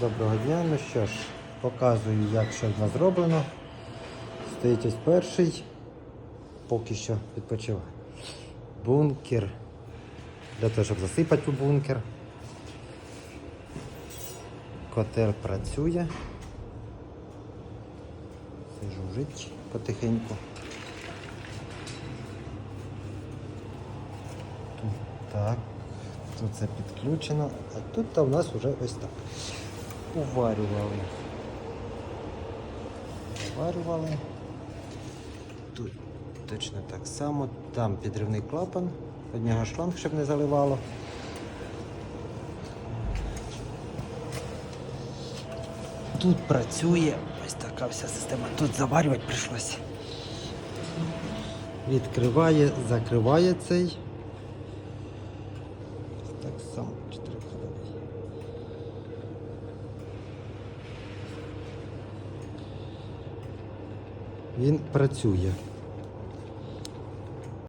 Доброго дня. Ну що ж, показую, як що в нас зроблено. Стоїть ось перший, поки що відпочиває. Бункер. Для того, щоб засипати у бункер. Котел працює. Це жужить потихеньку. Тут так. Тут це підключено, а тут у нас вже ось так. Уварювали. Уварювали. Тут точно так само. Там підривний клапан, від нього шланг, щоб не заливало. Тут працює ось така вся система. Тут заварювати прийшлося. Відкриває, закриває цей. Так само Він працює.